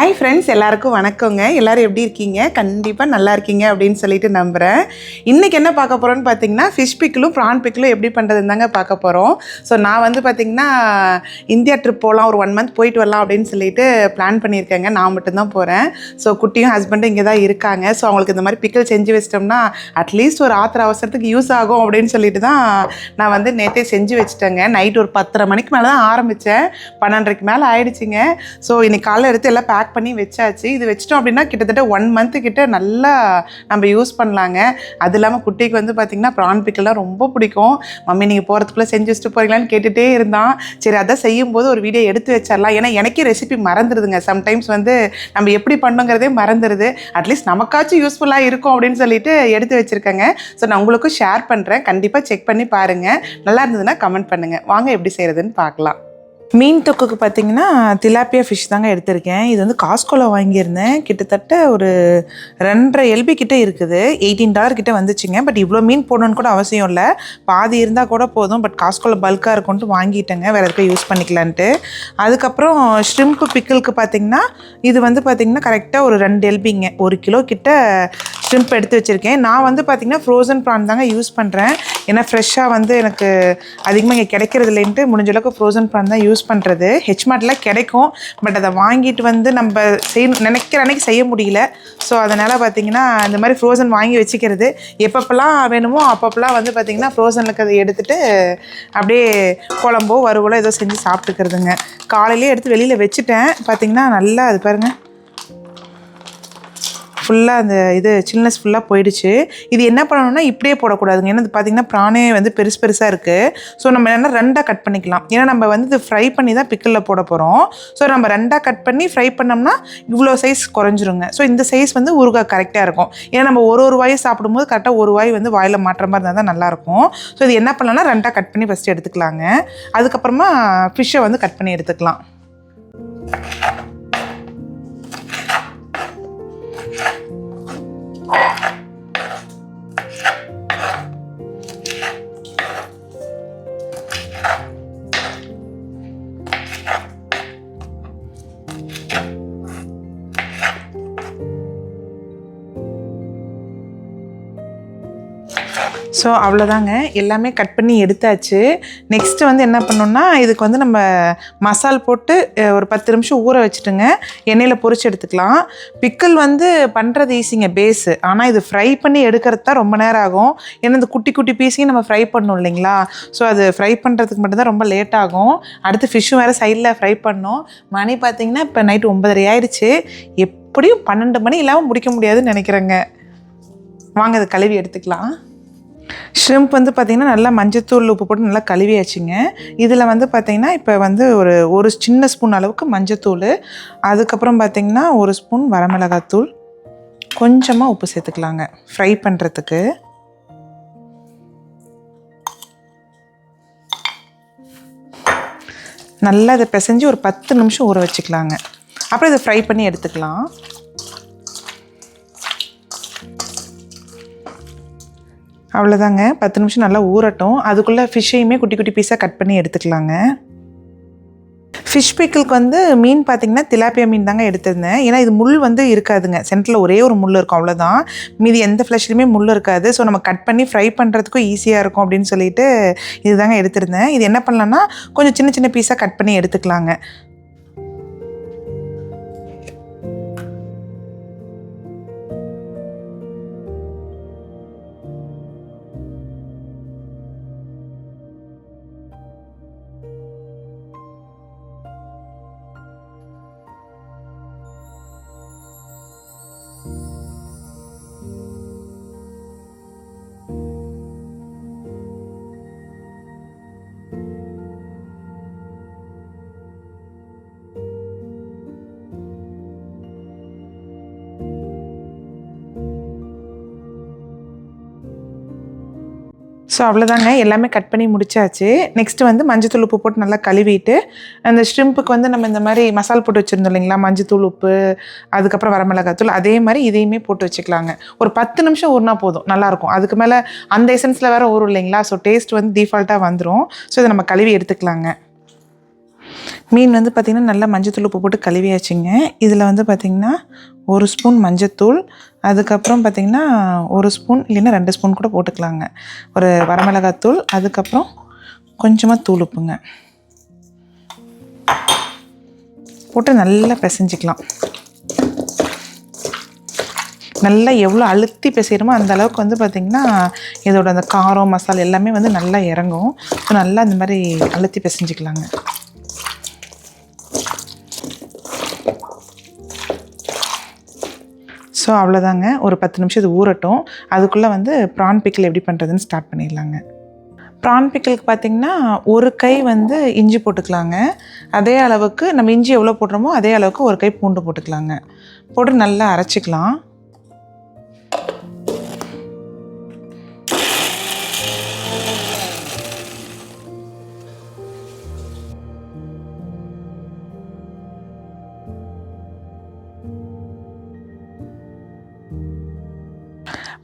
Hi friends எல்லாருக்கும் வணக்கங்க. எல்லாரும் எப்படி இருக்கீங்க? கண்டிப்பாக நல்லா இருக்கீங்க அப்படின்னு சொல்லிட்டு நம்புகிறேன் இன்றைக்கி என்ன பார்க்க போகிறோன்னு பார்த்தீங்கன்னா ஃபிஷ் பிக்கிலும் ப்ரான் பிக்கிலும் எப்படி பண்ணுறதுன்னு தாங்க பார்க்க போகிறோம் ஸோ நான் வந்து பார்த்திங்கன்னா இந்தியா ட்ரிப் போகலாம் ஒரு ஒன் மந்த் போயிட்டு வரலாம் அப்படின்னு சொல்லிட்டு பிளான் பண்ணியிருக்கேங்க. நான் மட்டும்தான் போகிறேன் ஸோ குட்டியும் ஹஸ்பண்டும் இங்கே தான் இருக்காங்க. ஸோ அவங்களுக்கு இந்த மாதிரி பிக்கல் செஞ்சு வச்சிட்டோம்னா அட்லீஸ்ட் ஒரு ஆத்திர அவசரத்துக்கு யூஸ் ஆகும் அப்படின்னு சொல்லிட்டு தான் நான் வந்து நேற்றே செஞ்சு வச்சுட்டேங்க. நைட் ஒரு பத்தரை மணிக்கு மேலே தான் ஆரம்பித்தேன் பன்னெண்டரைக்கு மேலே ஆயிடுச்சுங்க. ஸோ இன்னைக்கு காலைல எடுத்து எல்லாம் பேக் பண்ணி வச்சாச்சு. இது வச்சிட்டோம் அப்படின்னா கிட்டத்தட்ட ஒன் மந்த்து கிட்ட நல்லா நம்ம யூஸ் பண்ணலாங்க. அது இல்லாமல் குட்டிக்கு வந்து பார்த்திங்கன்னா ப்ரான் பிக்கெல்லாம் ரொம்ப பிடிக்கும். மம்மி நீங்கள் போகிறதுக்குள்ளே செஞ்சு வச்சுட்டு போகிறீங்களான்னு கேட்டுகிட்டே இருந்தான். சரி அதான் செய்யும்போது ஒரு வீடியோ எடுத்து வச்சிடலாம். ஏன்னா எனக்கே ரெசிபி மறந்துடுதுங்க. சம்டைம்ஸ் வந்து நம்ம எப்படி பண்ணுங்கிறதே மறந்துடுது. அட்லீஸ்ட் நமக்காச்சும் யூஸ்ஃபுல்லாக இருக்கும் அப்படின்னு சொல்லிட்டு எடுத்து வச்சுருக்கேங்க. ஸோ நான் உங்களுக்கும் ஷேர் பண்ணுறேன் கண்டிப்பாக செக் பண்ணி பாருங்கள் நல்லா இருந்ததுன்னா கமெண்ட் பண்ணுங்கள் வாங்க எப்படி செய்கிறதுன்னு பார்க்கலாம். மீன் தொக்குக்கு பார்த்தீங்கன்னா திலாப்பியா ஃபிஷ் தாங்க எடுத்திருக்கேன். இது வந்து காஸ்கோவில் வாங்கியிருந்தேன். கிட்டத்தட்ட ஒரு ரெண்டரை எல்பி கிட்டே இருக்குது. எயிட்டீன் டாலர் கிட்டே வந்துச்சுங்க. பட் இவ்வளோ மீன் போடணும்னு கூட அவசியம் இல்லை. பாதி இருந்தால் கூட போதும். பட் காஸ்கோவில் பல்காக இருக்கும்ட்டு வாங்கிட்டேங்க. வேறு எதுக்கு யூஸ் பண்ணிக்கலான்ட்டு. அதுக்கப்புறம் ஷ்ரிம்ப்பு பிக்கிளுக்கு பார்த்தீங்கன்னா இது வந்து பார்த்தீங்கன்னா கரெக்டாக ஒரு ரெண்டு எல்பிங்க ஒரு கிலோ கிட்ட ஷ்ரிம்ப் எடுத்து வச்சுருக்கேன். நான் வந்து பார்த்தீங்கன்னா ஃப்ரோசன் ப்ரான் தாங்க யூஸ் பண்ணுறேன் ஏன்னா ஃப்ரெஷ்ஷாக வந்து எனக்கு அதிகமாக இங்கே கிடைக்கிறது இல்லைன்ட்டு முடிஞ்ச அளவுக்கு ஃப்ரோசன் ப்ரான் தான் யூஸ் பண்ணுறது ஹெச்மார்ட்டில் கிடைக்கும். பட் அதை வாங்கிட்டு வந்து நம்ம செய் நினைக்கிற அன்னைக்கு செய்ய முடியல. ஸோ அதனால் பார்த்தீங்கன்னா இந்த மாதிரி ஃப்ரோசன் வாங்கி வச்சுக்கிறது. எப்பப்பெல்லாம் வேணுமோ அப்பப்பெல்லாம் வந்து பார்த்தீங்கன்னா ஃப்ரோசனுக்கு அதை எடுத்துகிட்டு அப்படியே குழம்போ வறுவலோ ஏதோ செஞ்சு சாப்பிட்டுக்கிறதுங்க. காலையிலேயே எடுத்து வெளியில் வச்சுட்டேன். பார்த்தீங்கன்னா நல்லா அது பாருங்கள் ஃபுல்லாக அந்த இது சில்னஸ் ஃபுல்லாக போயிடுச்சு. இது என்ன பண்ணணும்னா இப்படியே போடக்கூடாதுங்க. ஏன்னா இது பார்த்தீங்கன்னா ப்ரானே வந்து பெருசு பெருசாக இருக்குது ஸோ நம்ம என்ன ரெண்டாக கட் பண்ணிக்கலாம். ஏன்னா நம்ம வந்து இது ஃப்ரை பண்ணி தான் பிக்கிளில் போட போகிறோம் ஸோ நம்ம ரெண்டாக கட் பண்ணி ஃப்ரை பண்ணோம்னா இவ்வளோ சைஸ் குறைஞ்சிருங்க. ஸோ இந்த சைஸ் வந்து ஊறுகாய் கரெக்டாக இருக்கும். ஏன்னா நம்ம ஒரு ஒரு வாய் சாப்பிடும்போது கரெக்டாக ஒரு வாய் வந்து வாயில் மாற்ற மாதிரி இருந்தால் தான் நல்லாயிருக்கும். ஸோ இது என்ன பண்ணலாம்னா ரெண்டாக கட் பண்ணி ஃபஸ்ட்டு எடுத்துக்கலாங்க. அதுக்கப்புறமா ஃபிஷ்ஷை வந்து கட் பண்ணி எடுத்துக்கலாம். Oh. ஸோ அவ்வளோதாங்க எல்லாமே கட் பண்ணி எடுத்தாச்சு. நெக்ஸ்ட்டு வந்து என்ன பண்ணோம்னா இதுக்கு வந்து நம்ம மசால் போட்டு ஒரு பத்து நிமிஷம் ஊற வச்சுட்டுங்க. எண்ணெயில் பொரிச்சு எடுத்துக்கலாம். பிக்கல் வந்து பண்ணுறது ஈஸிங்க பேஸு ஆனால் இது ஃப்ரை பண்ணி எடுக்கிறது தான் ரொம்ப நேரம் ஆகும். ஏன்னா இந்த குட்டி குட்டி பீஸையும் நம்ம ஃப்ரை பண்ணணும் இல்லைங்களா? ஸோ அது ஃப்ரை பண்ணுறதுக்கு மட்டும்தான் ரொம்ப லேட் ஆகும். அடுத்து ஃபிஷ்ஷும் வேறு சைடில் ஃப்ரை பண்ணோம். மணி பார்த்தீங்கன்னா இப்போ நைட்டு ஒன்பதரை ஆயிடுச்சு எப்படியும் பன்னெண்டு மணி இல்லாமல் முடிக்க முடியாதுன்னு நினைக்கிறேங்க. வாங்க அதை கழுவி எடுத்துக்கலாம். ஷ்ரிம்ப் வந்து பார்த்திங்கன்னா நல்லா மஞ்சத்தூள் உப்பு போட்டு நல்லா கழுவியாச்சுங்க. இதில் வந்து பார்த்திங்கன்னா இப்போ வந்து ஒரு ஒரு சின்ன ஸ்பூன் அளவுக்கு மஞ்சத்தூள். அதுக்கப்புறம் பார்த்திங்கன்னா ஒரு ஸ்பூன் வரமிளகாத்தூள். கொஞ்சமாக உப்பு சேர்த்துக்கலாங்க ஃப்ரை பண்ணுறதுக்கு நல்லா இதை பிசைஞ்சு ஒரு பத்து நிமிஷம் ஊற வச்சுக்கலாங்க. அப்புறம் இதை ஃப்ரை பண்ணி எடுத்துக்கலாம். அவ்வளோதாங்க பத்து நிமிஷம் நல்லா ஊறட்டும். அதுக்குள்ளே ஃபிஷ்ஷையுமே குட்டி குட்டி பீஸாக கட் பண்ணி எடுத்துக்கலாங்க. ஃபிஷ் பிக்கிளுக்கு வந்து மீன் பார்த்தீங்கன்னா திலாப்பியா மீன் தாங்க எடுத்திருந்தேன். ஏன்னா இது முள் வந்து இருக்காதுங்க. சென்டரில் ஒரே ஒரு முள் இருக்கும். அவ்வளோதான் மீதி எந்த ஃப்ளஷ்லையுமே முள் இருக்காது. ஸோ நம்ம கட் பண்ணி ஃப்ரை பண்ணுறதுக்கும் ஈஸியாக இருக்கும் அப்படின்னு சொல்லிட்டு இதுதாங்க எடுத்திருந்தேன். இது என்ன பண்ணலான்னா கொஞ்சம் சின்ன சின்ன பீஸாக கட் பண்ணி எடுத்துக்கலாங்க. ஸோ அவ்வளோதாங்க எல்லாமே கட் பண்ணி முடிச்சாச்சு. நெக்ஸ்ட் வந்து மஞ்சத்தூள் உப்பு போட்டு நல்லா கழுவிட்டு அந்த ஸ்ட்ரிம்புக்கு வந்து நம்ம இந்த மாதிரி மசால் போட்டு வச்சுருந்தோம் இல்லைங்களா? மஞ்சத்தூள் உப்பு அதுக்கப்புறம் வரமிளகாத்தூள் அதே மாதிரி இதையுமே போட்டு வச்சுக்கலாங்க. ஒரு பத்து நிமிஷம் ஊறினா போதும். நல்லாயிருக்கும் அதுக்கு மேலே அந்த எசன்ஸில் வேறு ஊறும் இல்லைங்களா? ஸோ டேஸ்ட் வந்து டிஃபால்ட்டாக வந்துடும் ஸோ இதை நம்ம கழுவி எடுத்துக்கலாங்க. மீன் வந்து பார்த்திங்கன்னா நல்லா மஞ்சத்தூள் உப்பு போட்டு கழுவியாச்சுங்க. இதில் வந்து பார்த்திங்கன்னா ஒரு ஸ்பூன் மஞ்சத்தூள் அதுக்கப்புறம் பார்த்திங்கன்னா ஒரு ஸ்பூன் இல்லைன்னா ரெண்டு ஸ்பூன் கூட போட்டுக்கலாங்க. ஒரு வரமிளகாத்தூள் அதுக்கப்புறம் கொஞ்சமாக தூள் உப்புங்க. போட்டு நல்லா பிசைஞ்சிக்கலாம். நல்லா எவ்வளோ அழுத்தி பிசைகிறோமோ அந்த அளவுக்கு வந்து பார்த்திங்கன்னா இதோட அந்த காரம் மசாலா எல்லாமே வந்து நல்லா இறங்கும். ஸோ நல்லா இந்த மாதிரி அழுத்தி பிசைஞ்சிக்கலாங்க. ஸோ அவ்வளோதாங்க ஒரு பத்து நிமிஷம் இது ஊறட்டும். அதுக்குள்ளே வந்து ப்ரான் பிக்கல் எப்படி பண்ணுறதுன்னு ஸ்டார்ட் பண்ணிடலாங்க. ப்ரான் பிக்கிளுக்கு பார்த்திங்கன்னா ஒரு கை வந்து இஞ்சி போட்டுக்கலாங்க. அதே அளவுக்கு நம்ம இஞ்சி எவ்வளோ போடுறோமோ அதே அளவுக்கு ஒரு கை பூண்டு போட்டுக்கலாங்க. போட்டு நல்லா அரைச்சிக்கலாம்.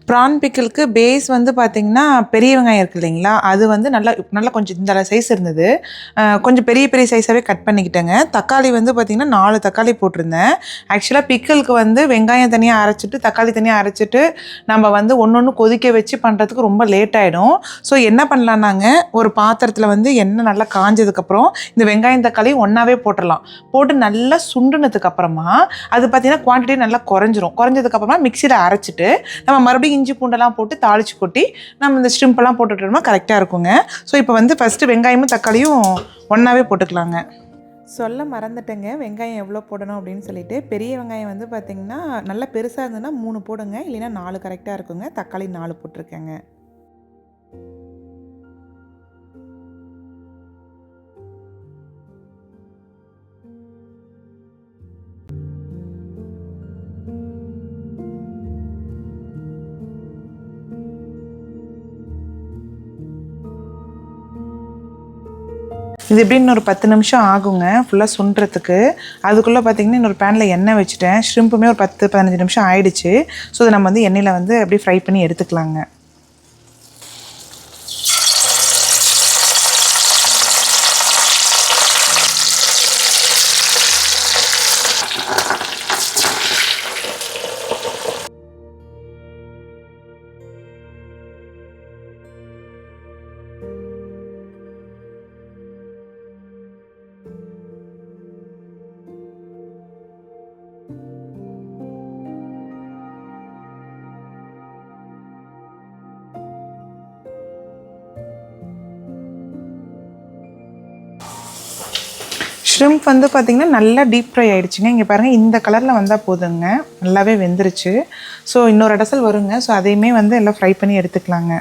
ப்ரான் பிக்கிளுக்கு பேஸ் வந்து பார்த்திங்கன்னா பெரிய வெங்காயம் இருக்கு இல்லைங்களா? அது வந்து நல்லா நல்லா கொஞ்சம் இந்த சைஸ் இருந்தது. கொஞ்சம் பெரிய பெரிய சைஸாகவே கட் பண்ணிக்கிட்டேங்க. தக்காளி வந்து பார்த்திங்கன்னா நாலு தக்காளி போட்டிருந்தேன். ஆக்சுவலாக பிக்கிளுக்கு வந்து வெங்காயம் தனியாக அரைச்சிட்டு தக்காளி தனியாக அரைச்சிட்டு நம்ம வந்து ஒன்று ஒன்று கொதிக்க வச்சு பண்ணுறதுக்கு ரொம்ப லேட் ஆகிடும் ஸோ என்ன பண்ணலான்னாங்க ஒரு பாத்திரத்தில் வந்து எண்ணெய் நல்லா காஞ்சதுக்கப்புறம் இந்த வெங்காயம் தக்காளி ஒன்றாவே போட்டுடலாம். போட்டு நல்லா சுண்டுனதுக்கப்புறமா அது பார்த்திங்கன்னா குவான்டிட்டி நல்லா குறைஞ்சிரும். குறைஞ்சதுக்கப்புறமா மிக்சியில் அரைச்சிட்டு நம்ம மறுபடியும் இஞ்சி பூண்டெல்லாம் போட்டு தாளிச்சு கொட்டி நம்ம இந்த ஸ்ட்ரிம்பெல்லாம் போட்டுட்டோம்னா கரெக்டாக இருக்குங்க. ஸோ இப்போ வந்து ஃபஸ்ட்டு வெங்காயமும் தக்காளியும் ஒன்றாவே போட்டுக்கலாங்க. சொல்ல மறந்துட்டேங்க. வெங்காயம் எவ்வளோ போடணும் அப்படின்னு சொல்லிட்டு. பெரிய வெங்காயம் வந்து பார்த்திங்கன்னா நல்லா பெருசாக இருந்ததுன்னா மூணு போடுங்க. இல்லைன்னா நாலு கரெக்டாக இருக்குங்க. தக்காளி நாலு போட்டிருக்கேங்க. இது எப்படின்னு ஒரு பத்து நிமிஷம் ஆகுங்க ஃபுல்லாக சுண்டுறதுக்கு அதுக்குள்ளே பார்த்தீங்கன்னா இன்னொரு பேனில் எண்ணெய் வச்சுட்டேன். ஷ்ரிம்புமே ஒரு பத்து பதினஞ்சு நிமிஷம் ஆயிடுச்சு. ஸோ இதை நம்ம வந்து எண்ணெயில் வந்து அப்படியே ஃப்ரை பண்ணி எடுத்துக்கலாங்க. ஷ்ரிம்ப் வந்து பார்த்திங்கன்னா நல்லா டீப் ஃப்ரை ஆகிடுச்சுங்க இங்கே பாருங்கள் இந்த கலரில் வந்தால் போதுங்க. நல்லாவே வெந்துருச்சு. ஸோ இன்னொரு இடசல் வருங்க. ஸோ அதையுமே வந்து எல்லாம் ஃப்ரை பண்ணி எடுத்துக்கலாங்க.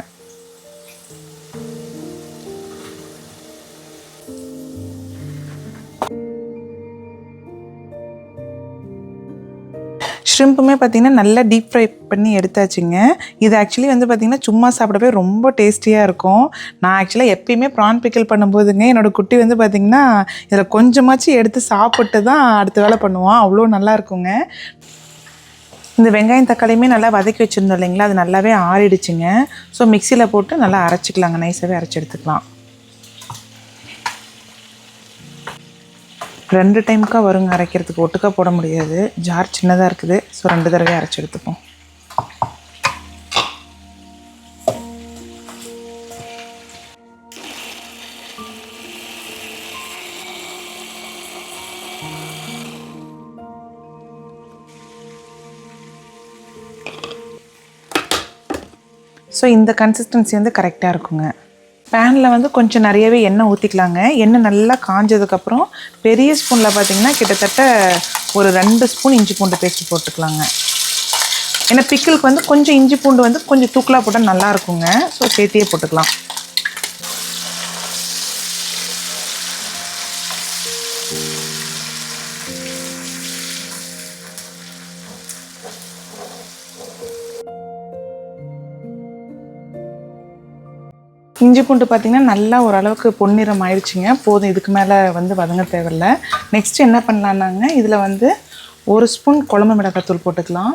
ஷ்ரிம்ப்புமே பார்த்திங்கன்னா நல்லா டீப் ஃப்ரை பண்ணி எடுத்தாச்சுங்க. இது ஆக்சுவலி வந்து பார்த்திங்கன்னா சும்மா சாப்பிடவே ரொம்ப டேஸ்டியாக இருக்கும். நான் ஆக்சுவலாக எப்பயுமே ப்ரான் பிக்கல் பண்ணும்போதுங்க என்னோடய குட்டி வந்து பார்த்திங்கன்னா இதில் கொஞ்சமாச்சும் எடுத்து சாப்பிட்டு தான் அடுத்த வேலை பண்ணுவான் அவ்வளோ நல்லா இருக்குங்க. இந்த வெங்காயம் தக்காளியுமே நல்லா வதக்கி வச்சுருந்தோம் இல்லைங்களா? அது நல்லாவே ஆறிடுச்சுங்க. ஸோ மிக்சியில் போட்டு நல்லா அரைச்சிக்கலாங்க. நைஸாகவே அரைச்சி எடுத்துக்கலாம். ரெண்டு டைமுக்காக வருங்க அரைக்கிறதுக்கு. ஒட்டுக்கா போட முடியாது. ஜார் சின்னதாக இருக்குது. ஸோ ரெண்டு தடவை அரைச்சி எடுத்துப்போம். ஸோ இந்த கன்சிஸ்டன்சி வந்து கரெக்டாக இருக்குங்க. பேனில் வந்து கொஞ்சம் நிறையவே எண்ணெய் ஊற்றிக்கலாங்க எண்ணெய் நல்லா காஞ்சதுக்கப்புறம் பெரிய ஸ்பூனில் பார்த்தீங்கன்னா கிட்டத்தட்ட ஒரு ரெண்டு ஸ்பூன் இஞ்சி பூண்டு பேஸ்ட் போட்டுக்கலாங்க. ஏன்னா பிக்கிளுக்கு வந்து கொஞ்சம் இஞ்சி பூண்டு வந்து கொஞ்சம் தூக்கலாக போட்டால் நல்லாயிருக்குங்க ஸோ சேர்த்தியே போட்டுக்கலாம். இஞ்சி பூண்டு பார்த்தீங்கன்னா நல்லா ஓரளவுக்கு பொன்னிறம் ஆயிடுச்சுங்க போதும் இதுக்கு மேலே வந்து வதங்க தேவையில்ல. நெக்ஸ்ட் என்ன பண்ணலான்னாங்க இதில் வந்து ஒரு ஸ்பூன் குழம்பு மிளகாத்தூள் போட்டுக்கலாம்.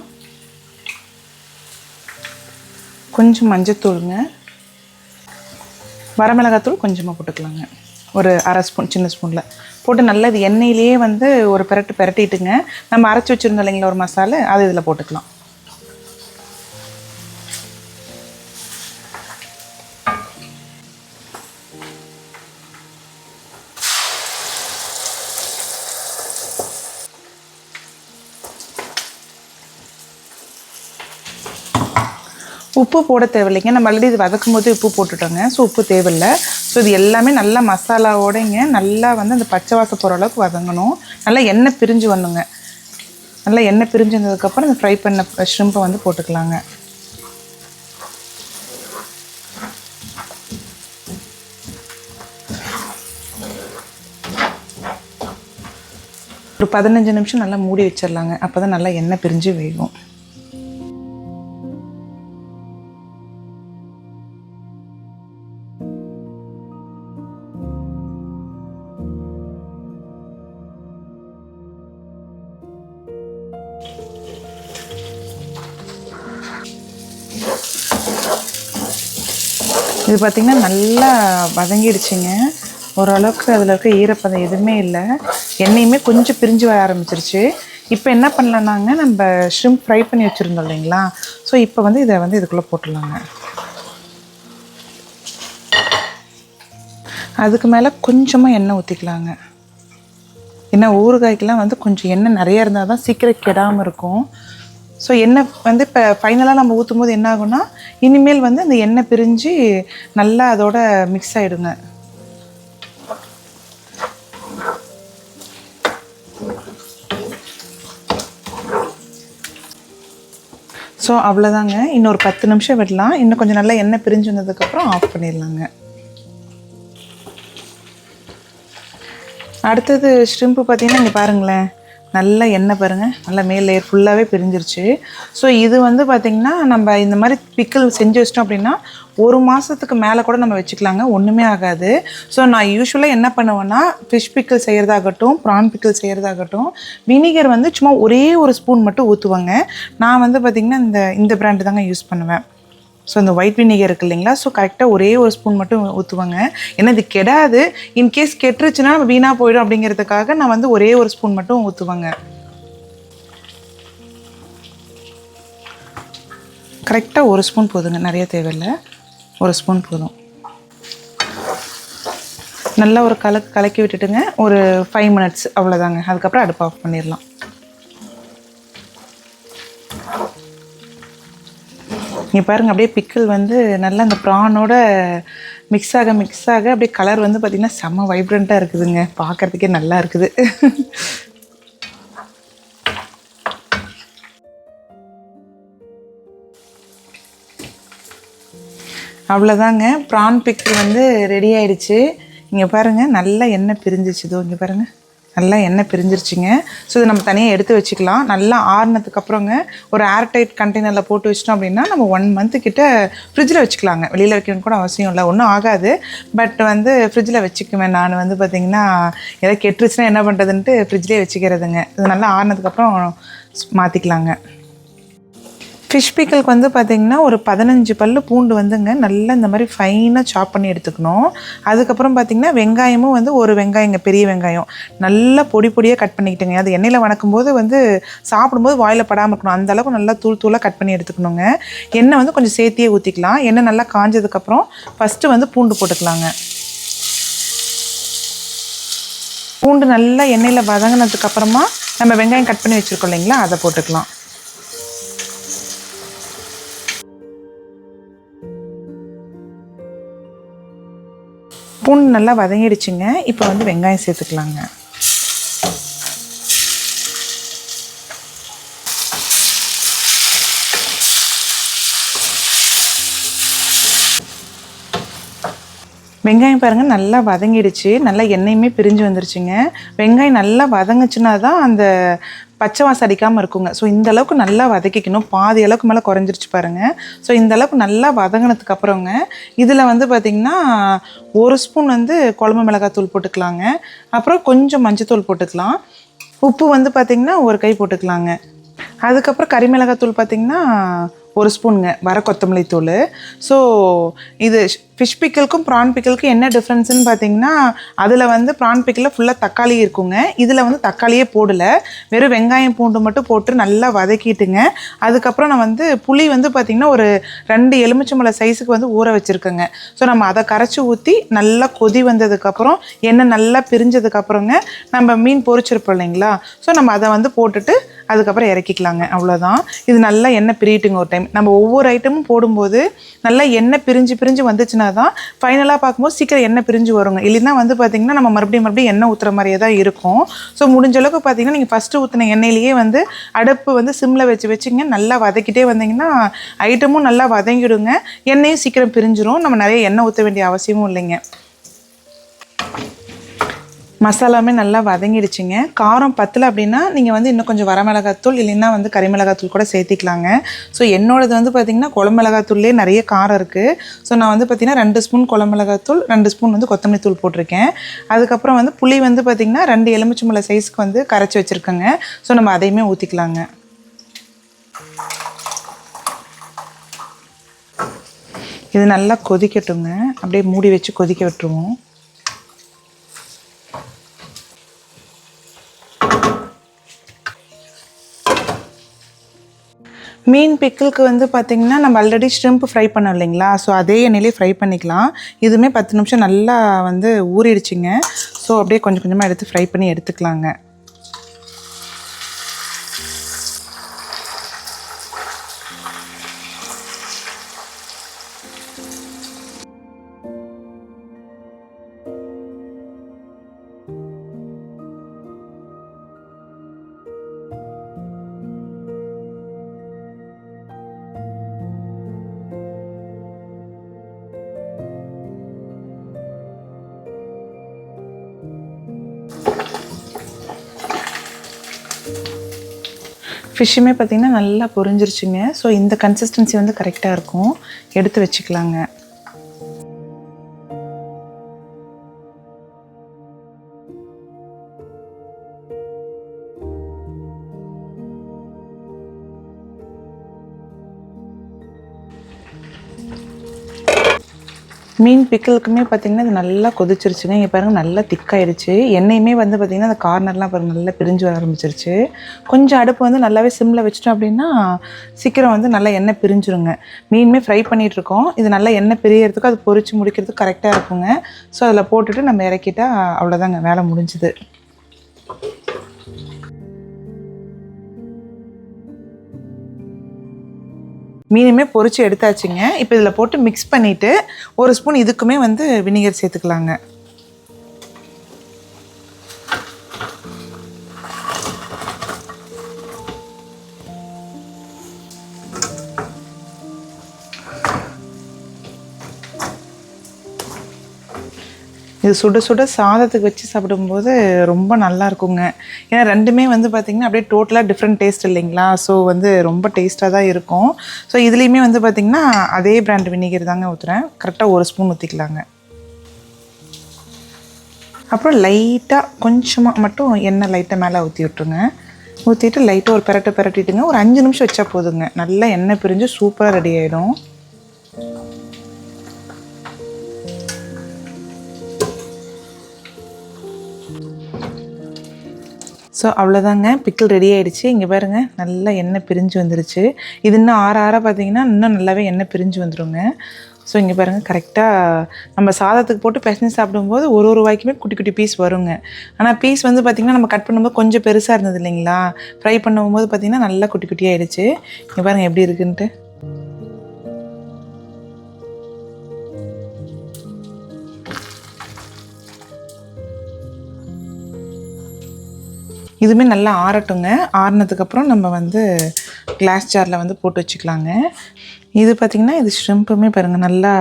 கொஞ்சம் மஞ்சத்தூளுங்க. வரமிளகாத்தூள் கொஞ்சமாக போட்டுக்கலாங்க. ஒரு அரை ஸ்பூன் சின்ன ஸ்பூனில். போட்டு நல்லா இது எண்ணெயிலேயே வந்து ஒரு பெரட்டு பெரட்டிட்டுங்க. நம்ம அரைச்சி வச்சுருந்தோம் இல்லைங்களா ஒரு மசாலா அது இதில் போட்டுக்கலாம். உப்பு போட தேவையில்லைங்க. நம்ம ஆல்ரெடி இது வதக்கும் போது உப்பு போட்டுட்டோங்க. ஸோ உப்பு தேவையில்லை. ஸோ இது எல்லாமே நல்லா மசாலாவோடைங்க நல்லா வந்து அந்த பச்சை வாசம் போகிற அளவுக்கு வதங்கணும். நல்லா எண்ணெய் பிரிஞ்சு வரணுங்க. நல்லா எண்ணெய் பிரிஞ்சு வந்ததுக்கப்புறம் இந்த ஃப்ரை பண்ண ஷ்ரிம்பை வந்து போட்டுக்கலாங்க. ஒரு பதினஞ்சு நிமிஷம் நல்லா மூடி வச்சிடலாங்க. அப்போ தான் நல்லா எண்ணெய் பிரிஞ்சு வேகும். இது பார்த்திங்கன்னா நல்லா வதங்கிடுச்சுங்க. ஓரளவுக்கு அதில் இருக்க ஈரப்பதம் எதுவுமே இல்லை. எண்ணெயுமே கொஞ்சம் பிரிஞ்சு வர ஆரம்பிச்சிருச்சு. இப்போ என்ன பண்ணலான்னாங்க நம்ம ஷ்ரிம்ப் ஃப்ரை பண்ணி வச்சுருந்தோம் இல்லைங்களா? ஸோ இப்போ வந்து இதை வந்து இதுக்குள்ளே போட்டுடலாங்க. அதுக்கு மேலே கொஞ்சமாக எண்ணெய் ஊற்றிக்கலாங்க ஏன்னா ஊறுகாய்க்கெலாம் வந்து கொஞ்சம் எண்ணெய் நிறையா இருந்தால் தான் சீக்கிரம் கெடாமல் இருக்கும். ஸோ எண்ணெய் வந்து இப்போ ஃபைனலாக நம்ம ஊற்றும் போது என்ன ஆகும்னா இனிமேல் வந்து அந்த எண்ணெய் பிரிஞ்சு நல்லா அதோட மிக்ஸ் ஆகிடுங்க ஸோ அவ்வளோதாங்க இன்னொரு பத்து நிமிஷம் விடலாம். இன்னும் கொஞ்சம் நல்லா எண்ணெய் பிரிஞ்சு வந்ததுக்கப்புறம் ஆஃப் பண்ணிடலாங்க. அடுத்தது ஷ்ரிம்ப்பு பார்த்தீங்கன்னா இங்கே பாருங்களேன். நல்ல எண்ணெய் பாருங்கள் நல்லா மேல் லேயர் ஃபுல்லாகவே பிரிஞ்சிருச்சு. ஸோ இது வந்து பார்த்திங்கன்னா நம்ம இந்த மாதிரி பிக்கல் செஞ்சு வச்சிட்டோம் அப்படின்னா ஒரு மாதத்துக்கு மேலே கூட நம்ம வச்சுக்கலாங்க. ஒன்றுமே ஆகாது. ஸோ நான் யூஸ்வலாக என்ன பண்ணுவேன்னா ஃபிஷ் பிக்கல் செய்கிறதாகட்டும் ப்ரான் பிக்கல் செய்கிறதாகட்டும் வினிகர் வந்து சும்மா ஒரே ஒரு ஸ்பூன் மட்டும் ஊற்றுவாங்க நான் வந்து பார்த்திங்கன்னா இந்த இந்த பிராண்டு தாங்க யூஸ் பண்ணுவேன். ஸோ இந்த ஒயிட் வினிகர் இருக்கு இல்லைங்களா? ஸோ கரெக்டாக ஒரே ஒரு ஸ்பூன் மட்டும் ஊற்றுவாங்க ஏன்னா இது கெடாது. இன்கேஸ் கெட்டுருச்சுன்னா வீணாக போயிடும் அப்படிங்கிறதுக்காக நான் வந்து ஒரே ஒரு ஸ்பூன் மட்டும் ஊற்றுவாங்க கரெக்டாக ஒரு ஸ்பூன் போதுங்க. நிறைய தேவையில்லை. ஒரு ஸ்பூன் போதும். நல்லா ஒரு கலக்கு கலக்கி விட்டுட்டுங்க. ஒரு ஃபைவ் மினிட்ஸ் அவ்வளோதாங்க அதுக்கப்புறம் அடுப்பு ஆஃப் பண்ணிடலாம். இங்கே பாருங்கள் அப்படியே பிக்கிள் வந்து நல்லா அந்த ப்ரானோட மிக்ஸ் ஆக மிக்ஸ் ஆக அப்படியே கலர் வந்து பார்த்திங்கன்னா செம்ம வைப்ரண்ட்டாக இருக்குதுங்க. பார்க்குறதுக்கே நல்லா இருக்குது. அவ்வளோதாங்க ப்ரான் பிக்கிள் வந்து ரெடி ஆயிடுச்சு. இங்கே பாருங்கள் நல்லா எண்ணெய் பிரிஞ்சிச்சுதோ இங்கே பாருங்கள் நல்லா எண்ணெய் பிரிஞ்சிருச்சுங்க. ஸோ இதை நம்ம தனியாக எடுத்து வச்சுக்கலாம். நல்லா ஆறுனதுக்கு அப்புறங்க ஒரு ஏர்டைட் கண்டெய்னரில் போட்டு வச்சிட்டோம் அப்படின்னா நம்ம ஒன் மந்த்து கிட்ட ஃப்ரிட்ஜில் வச்சுக்கலாங்க. வெளியில் வைக்கணும்னு கூட அவசியம் இல்லை. ஒன்றும் ஆகாது. பட் வந்து ஃப்ரிட்ஜில் வச்சுக்குவேன் நான் வந்து பார்த்திங்கன்னா எதாவது கெட்டுருச்சுன்னா என்ன பண்ணுறதுன்ட்டு ஃப்ரிட்ஜ்லேயே வச்சுக்கிறதுங்க. இது நல்லா ஆறுனதுக்கப்புறம் மாற்றிக்கலாங்க ஃபிஷ் பிக்கலுக்கு வந்து பார்த்திங்கன்னா ஒரு பதினஞ்சு பல்லு பூண்டு வந்துங்க. நல்லா இந்த மாதிரி ஃபைனாக சாப் பண்ணி எடுத்துக்கணும். அதுக்கப்புறம் பார்த்திங்கன்னா வெங்காயமும் வந்து ஒரு வெங்காயங்க பெரிய வெங்காயம். நல்லா பொடி பொடியாக கட் பண்ணிக்கிட்டுங்க. அது எண்ணெயில் வணக்கும் போது வந்து சாப்பிடும்போது வாயில் படாமல் இருக்கணும். அந்த அளவுக்கு நல்லா தூள் தூளாக கட் பண்ணி எடுத்துக்கணுங்க. எண்ணெய் வந்து கொஞ்சம் சேர்த்தியே ஊற்றிக்கலாம் எண்ணெய் நல்லா காஞ்சதுக்கப்புறம் ஃபஸ்ட்டு வந்து பூண்டு போட்டுக்கலாங்க. பூண்டு நல்லா எண்ணெயில் வதங்கினதுக்கப்புறமா நம்ம வெங்காயம் கட் பண்ணி வச்சுருக்கோம் இல்லைங்களா? அதை போட்டுக்கலாம். பூண்டு நல்லா வதங்கிடுச்சுங்க. இப்போ வந்து வெங்காயம் சேர்த்துக்கலாங்க. வெங்காயம் பாருங்கள் நல்லா வதங்கிடுச்சு. நல்லா எண்ணெயுமே பிரிஞ்சு வந்துருச்சுங்க. வெங்காயம் நல்லா வதங்குச்சுன்னா தான் அந்த பச்சை வாசம் அடிக்காமல் இருக்குங்க. ஸோ இந்த அளவுக்கு நல்லா வதக்கிக்கணும். பாதி அளவுக்கு மேலே குறைஞ்சிருச்சு பாருங்கள் ஸோ இந்த அளவுக்கு நல்லா வதங்கினதுக்கு அப்புறங்க இதில் வந்து பார்த்திங்கன்னா ஒரு ஸ்பூன் வந்து குழம்பு மிளகாத்தூள் போட்டுக்கலாங்க. அப்புறம் கொஞ்சம் மஞ்சத்தூள் போட்டுக்கலாம். உப்பு வந்து பார்த்திங்கன்னா ஒரு கை போட்டுக்கலாங்க. அதுக்கப்புறம் கறி மிளகாத்தூள் பார்த்திங்கன்னா ஒரு ஸ்பூனுங்க வர கொத்தமல்லி தூள். ஸோ இது ஃபிஷ் பிக்கலுக்கும் ப்ரான் பிக்கலுக்கும் என்ன டிஃப்ரென்ஸ்னு பார்த்தீங்கன்னா அதில் வந்து ப்ரான் பிக்கில் ஃபுல்லாக தக்காளி இருக்குங்க. இதில் வந்து தக்காளியே போடல. வெறும் வெங்காயம் பூண்டு மட்டும் போட்டு நல்லா வதக்கிட்டுங்க. அதுக்கப்புறம் நான் வந்து புளி வந்து பார்த்திங்கன்னா ஒரு ரெண்டு எலுமிச்சம்பழ சைஸுக்கு வந்து ஊற வச்சுருக்கேங்க. ஸோ நம்ம அதை கரைச்சி ஊற்றி நல்லா கொதி வந்ததுக்கப்புறம் எண்ணெய் நல்லா பிரிஞ்சதுக்கப்புறங்க நம்ம மீன் பொறிச்சிருப்போம் இல்லைங்களா? ஸோ நம்ம அதை வந்து போட்டுட்டு அதுக்கப்புறம் இறக்கிக்கலாங்க அவ்வளோதான் இது நல்லா எண்ணெய் பிரியட்டுங்க ஒரு டைம் நம்ம ஒவ்வொரு ஐட்டமும் போடும்போது நல்லா எண்ணெய் பிரிஞ்சு பிரிஞ்சு வந்துச்சுன்னா தான் ஃபைனலாக பார்க்கும்போது சீக்கிரம் எண்ணெய் பிரிஞ்சு வருங்க. இல்லைன்னா வந்து பார்த்திங்கன்னா நம்ம மறுபடியும் மறுபடியும் எண்ணெய் ஊற்றுற மாதிரியே தான் இருக்கும். ஸோ முடிஞ்ச அளவுக்கு பார்த்தீங்கன்னா நீங்கள் ஃபஸ்ட்டு ஊற்றின எண்ணெயிலேயே வந்து அடுப்பு வந்து சிம்மில் வச்சு வச்சுங்க. நல்லா வதக்கிட்டே வந்தீங்கன்னா ஐட்டமும் நல்லா வதங்கிடுங்க. எண்ணெயும் சீக்கிரம் பிரிஞ்சிரும். நம்ம நிறைய எண்ணெய் ஊற்ற வேண்டிய அவசியமும் இல்லைங்க. மசாலாமே நல்லா வதங்கிடுச்சுங்க. காரம் பத்தலை அப்படின்னா நீங்கள் வந்து இன்னும் கொஞ்சம் வரமிளகாத்தூள் இல்லைன்னா வந்து கறிமிளகாத்தூள் கூட சேர்த்திக்கலாங்க. ஸோ என்னோடது வந்து பார்த்திங்கன்னா குழமிளகாத்தூள்லேயே நிறைய காரம் இருக்குது ஸோ நான் வந்து பார்த்திங்கன்னா ரெண்டு ஸ்பூன் குழமிளகாத்தூள் ரெண்டு ஸ்பூன் வந்து கொத்தமல்லி தூள் போட்டிருக்கேன். அதுக்கப்புறம் வந்து புளி வந்து பார்த்திங்கன்னா ரெண்டு எலுமிச்சம்பழ சைஸ்க்கு வந்து கரைச்சி வச்சுருக்கேங்க. ஸோ நம்ம அதையுமே ஊற்றிக்கலாங்க இது நல்லா கொதிக்கட்டுங்க. அப்படியே மூடி வச்சு கொதிக்க விட்டுருவோம். மீன் பிக்கிளுக்கு வந்து பார்த்திங்கன்னா நம்ம ஆல்ரெடி ஷ்ரிம்ப் ஃப்ரை பண்ணோம் இல்லைங்களா? ஸோ அதே எண்ணெயிலே ஃப்ரை பண்ணிக்கலாம். இதுவுமே பத்து நிமிஷம் நல்லா வந்து ஊறிடுச்சிங்க. ஸோ அப்படியே கொஞ்சம் கொஞ்சமாக எடுத்து ஃப்ரை பண்ணி எடுத்துக்கலாங்க. ஃபிஷ்ஷுமே பார்த்திங்கன்னா நல்லா பொரிஞ்சிருச்சுங்க. ஸோ இந்த கன்சிஸ்டன்சி வந்து கரெக்டாக இருக்கும். எடுத்து வச்சுக்கலாங்க. பிக்கிளுக்குமே பார்த்தீங்கன்னா இது நல்லா கொதிச்சிருச்சுங்க. இங்கே பாருங்கள் நல்லா திக்காயிடுச்சு எண்ணெயுமே வந்து பார்த்திங்கன்னா அந்த கார்னர்லாம் பாருங்கள் நல்லா பிரிஞ்சு வர ஆரம்பிச்சிருச்சு. கொஞ்சம் அடுப்பு வந்து நல்லாவே சிம்மில் வச்சிட்டோம் அப்படின்னா சீக்கிரம் வந்து நல்லா எண்ணெய் பிரிஞ்சிருங்க. மீனுமே ஃப்ரை பண்ணிகிட்ருக்கோம் இது நல்லா எண்ணெய் பிரியறதுக்கு அது பொரிச்சு முடிக்கிறதுக்கு கரெக்டாக இருக்குங்க. ஸோ அதில் போட்டுட்டு நம்ம இறக்கிட்டால் அவ்வளோதாங்க வேலை முடிஞ்சுது. மீனுமே பொறிச்சு எடுத்தாச்சுங்க. இப்போ இதில் போட்டு மிக்ஸ் பண்ணிவிட்டு ஒரு ஸ்பூன் இதுக்குமே வந்து வினிகர் சேர்த்துக்கலாங்க. இது சுட சுட சாதத்துக்கு வச்சு சாப்பிடும்போது ரொம்ப நல்லா இருக்குங்க. ஏன்னா ரெண்டுமே வந்து பார்த்திங்கன்னா அப்படியே டோட்டலாக டிஃப்ரெண்ட் டேஸ்ட் இல்லைங்களா? ஸோ வந்து ரொம்ப டேஸ்ட்டாக தான் இருக்கும். ஸோ இதுலேயுமே வந்து பார்த்திங்கன்னா அதே பிராண்ட் வினிகர் தாங்க ஊற்றுறேன் கரெக்டாக ஒரு ஸ்பூன் ஊற்றிக்கலாங்க அப்புறம் லைட்டாக கொஞ்சமாக மட்டும் எண்ணெய் லைட்டாக மேலே ஊற்றி விட்ருங்க ஊற்றிட்டு லைட்டாக ஒரு பெரட்டை பெரட்டிட்டுங்க. ஒரு அஞ்சு நிமிஷம் வச்சா போதுங்க. நல்லா எண்ணெய் பிரிஞ்சு சூப்பராக ரெடி ஆகிடும் ஸோ அவ்வளோதாங்க பிக்கிள் ரெடி ஆகிடுச்சு இங்கே பாருங்கள் நல்லா எண்ணெய் பிரிஞ்சு வந்துருச்சு. இது இன்னும் ஆற ஆற பார்த்தீங்கன்னா இன்னும் நல்லாவே எண்ணெய் பிரிஞ்சு வந்துருங்க. ஸோ இங்கே பாருங்கள் கரெக்டாக நம்ம சாதத்துக்கு போட்டு பிசைஞ்சு சாப்பிடும்போது ஒரு ஒரு வாய்க்குமே குட்டி குட்டி பீஸ் வருங்க. ஆனால் பீஸ் வந்து பார்த்திங்கன்னா நம்ம கட் பண்ணும்போது கொஞ்சம் பெருசாக இருந்தது இல்லைங்களா? ஃப்ரை பண்ணும்போது பார்த்திங்கன்னா நல்லா குட்டி குட்டியாகிடுச்சு இங்கே பாருங்கள் எப்படி இருக்குன்ட்டு. இதுவுமே நல்லா ஆறட்டுங்க. ஆறுனதுக்கப்புறம் நம்ம வந்து கிளாஸ் ஜாரில் வந்து போட்டு வச்சுக்கலாங்க. இது பார்த்திங்கன்னா இது ஷ்ரிம்புமே பாருங்கள் நல்லா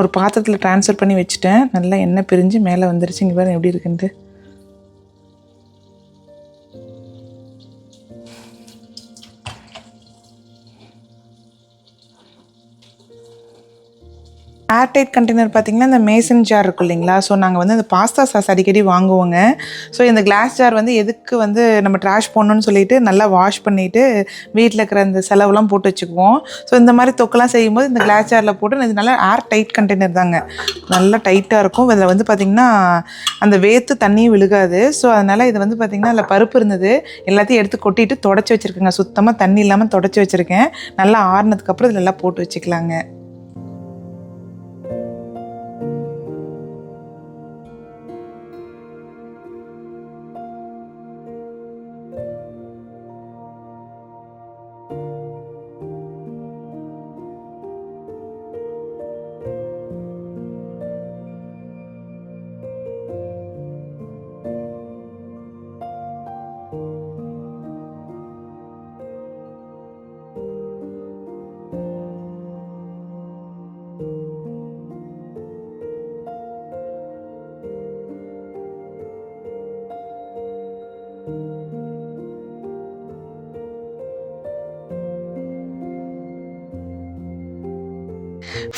ஒரு பாத்திரத்தில் ட்ரான்ஸ்ஃபர் பண்ணி வச்சுட்டேன். நல்லா எண்ணெய் பிரிஞ்சு மேலே வந்துருச்சு. இங்கே பாருங்கள் எப்படி இருக்குன்ட்டு. ஏர்டைட் கண்டெய்னர் பார்த்தீங்கன்னா இந்த மேசன் ஜார் இருக்கும் இல்லைங்களா? ஸோ நாங்கள் வந்து அந்த பாஸ்தா சாஸ் அடிக்கடி வாங்குவோங்க. ஸோ இந்த கிளாஸ் ஜார் வந்து எதுக்கு வந்து நம்ம ட்ராஷ் போடணும்னு சொல்லிட்டு நல்லா வாஷ் பண்ணிவிட்டு வீட்டில் இருக்கிற அந்த செலவுலாம் போட்டு வச்சுக்குவோம். ஸோ இந்த மாதிரி தொக்கெல்லாம் செய்யும்போது இந்த கிளாஸ் ஜாரில் போட்டு இது நல்லா ஏர் டைட் கண்டெய்னர் தாங்க. நல்லா டைட்டாக இருக்கும். இதில் வந்து பார்த்திங்கன்னா அந்த வேத்து தண்ணியும் விழுகாது. ஸோ அதனால் இது வந்து பார்த்திங்கன்னா அதில் பருப்பு இருந்தது. எல்லாத்தையும் எடுத்து கொட்டிட்டு தொடச்சி வச்சுருக்கேங்க. சுத்தமாக தண்ணி இல்லாமல் தொடச்சி வச்சுருக்கேன். நல்லா ஆறுனதுக்கப்புறம் இதில் எல்லாம் போட்டு வச்சுக்கலாங்க.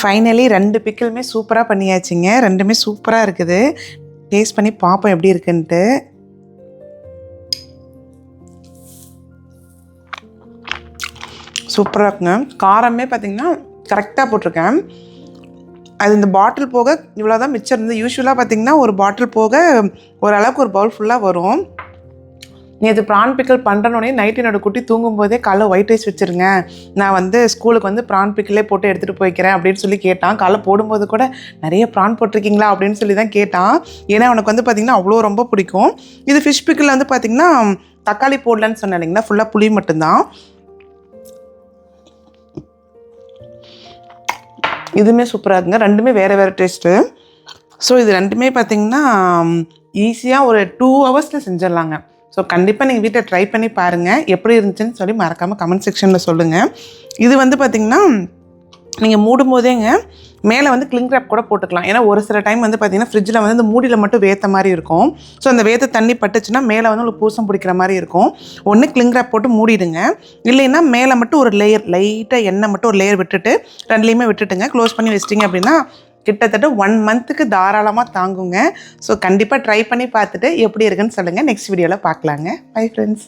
ஃபைனலி ரெண்டு பிக்கிளுமே சூப்பராக பண்ணியாச்சுங்க. ரெண்டுமே சூப்பராக இருக்குது. டேஸ்ட் பண்ணி பார்ப்போம் எப்படி இருக்குன்ட்டு. சூப்பராக இருக்குங்க. காரமே பார்த்தீங்கன்னா கரெக்டாக போட்டிருக்கேன். அது இந்த பாட்டில் போக இவ்வளோ தான் மிச்சம் இருந்தது. யூஸ்வலாக பார்த்தீங்கன்னா ஒரு பாட்டில் போக ஓரளவுக்கு ஒரு பவுல் ஃபுல்லாக வரும். நேற்று ப்ரான் பிக்கல் பண்ணுறனோடனே நைட்டு என்னோட குட்டி தூங்கும்போதே காலைல ஒயிட் ரைஸ் வச்சுருங்க. நான் வந்து ஸ்கூலுக்கு வந்து ப்ரான் பிக்கலே போட்டு எடுத்துகிட்டு போய்க்கிறேன் அப்படின்னு சொல்லி கேட்டான். காலைல போடும்போது கூட நிறைய ப்ரான் போட்டிருக்கீங்களா அப்படின்னு சொல்லி தான் கேட்டான். ஏன்னா அவனுக்கு வந்து பார்த்திங்கன்னா அவ்வளோ ரொம்ப பிடிக்கும். இது ஃபிஷ் பிக்கில் வந்து பார்த்திங்கன்னா தக்காளி போடலன்னு சொன்னேன் இல்லைங்களா? ஃபுல்லாக புளி மட்டும்தான். இதுவுமே சூப்பராக இருக்குங்க. ரெண்டுமே வேறு வேறு டேஸ்ட்டு ஸோ இது ரெண்டுமே பார்த்தீங்கன்னா ஈஸியாக ஒரு டூ ஹவர்ஸில் செஞ்சிடலாங்க. ஸோ கண்டிப்பாக நீங்கள் வீட்டை ட்ரை பண்ணி பாருங்கள் எப்படி இருந்துச்சுன்னு சொல்லி மறக்காமல் கமெண்ட் செக்ஷனில் சொல்லுங்கள் இது வந்து பார்த்திங்கன்னா நீங்கள் மூடும் போதேங்க மேலே வந்து கிளிங் ரேப் கூட போட்டுக்கலாம். ஏன்னா ஒரு சில டைம் வந்து பார்த்தீங்கன்னா ஃப்ரிட்ஜில் வந்து இந்த மூடியில் மட்டும் வேத்த மாதிரி இருக்கும். ஸோ அந்த வேத்த தண்ணி பட்டுச்சுன்னா மேலே வந்து உங்களுக்கு பூசம் பிடிக்கிற மாதிரி இருக்கும். ஒன்று கிளிங் ரேப் போட்டு மூடிடுங்க. இல்லைன்னா மேலே மட்டும் ஒரு லேயர் லைட்டாக எண்ணெய் மட்டும் ஒரு லேயர் விட்டுட்டு ரெண்டுலேயுமே விட்டுட்டுங்க. க்ளோஸ் பண்ணி வச்சிட்டிங்க அப்படின்னா கிட்டத்தட்ட ஒன் மந்த்துக்கு தாராளமாக தாங்குங்க. ஸோ கண்டிப்பாக ட்ரை பண்ணி பார்த்துட்டு எப்படி இருக்குன்னு சொல்லுங்கள் நெக்ஸ்ட் வீடியோவில் பார்க்கலாங்க. Bye friends